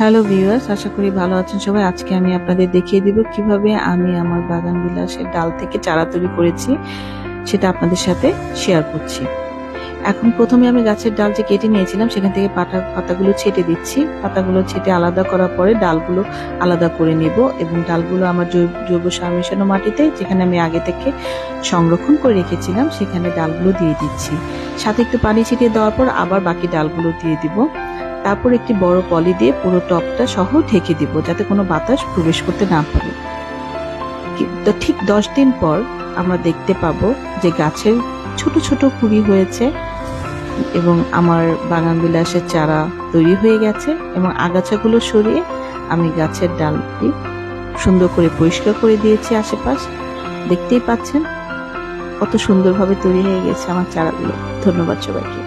Hello viewers আশা করি ভালো আছেন সবাই। আজকে আমি আপনাদের দেখিয়ে দিব কীভাবে আমি আমার বাগান বিলাসের ডাল থেকে চারা তৈরি করেছি, সেটা আপনাদের সাথে শেয়ার করছি। এখন প্রথমে আমি গাছের ডাল যে কেটে নিয়েছিলাম, সেখান থেকে পাতা পাতাগুলো ছেটে দিচ্ছি। পাতাগুলো ছেটে আলাদা করার পরে ডালগুলো আলাদা করে নেব এবং ডালগুলো আমার জৈব সার মেশানো মাটিতে, যেখানে আমি আগে থেকে সংরক্ষণ করে রেখেছিলাম, সেখানে ডালগুলো দিয়ে দিচ্ছি। সাথে একটু পানি ছিটিয়ে দেওয়ার পর আবার বাকি ডালগুলো দিয়ে দিব। তারপর একটি বড় পলি দিয়ে পুরো টপটা সহ ঢেকে দিব, যাতে কোনো বাতাস প্রবেশ করতে না পারে। তো ঠিক দশ দিন পর আমরা দেখতে পাবো যে গাছের ছোট ছোট কুড়ি হয়েছে এবং আমার বাগান বিলাসের চারা তৈরি হয়ে গেছে এবং আগাছাগুলো সরিয়ে আমি গাছের ডালটি সুন্দর করে পরিষ্কার করে দিয়েছি আশেপাশ। দেখতেই পাচ্ছেন কত সুন্দরভাবে তৈরি হয়ে গেছে আমার চারাগুলো। ধন্যবাদ সবাইকে।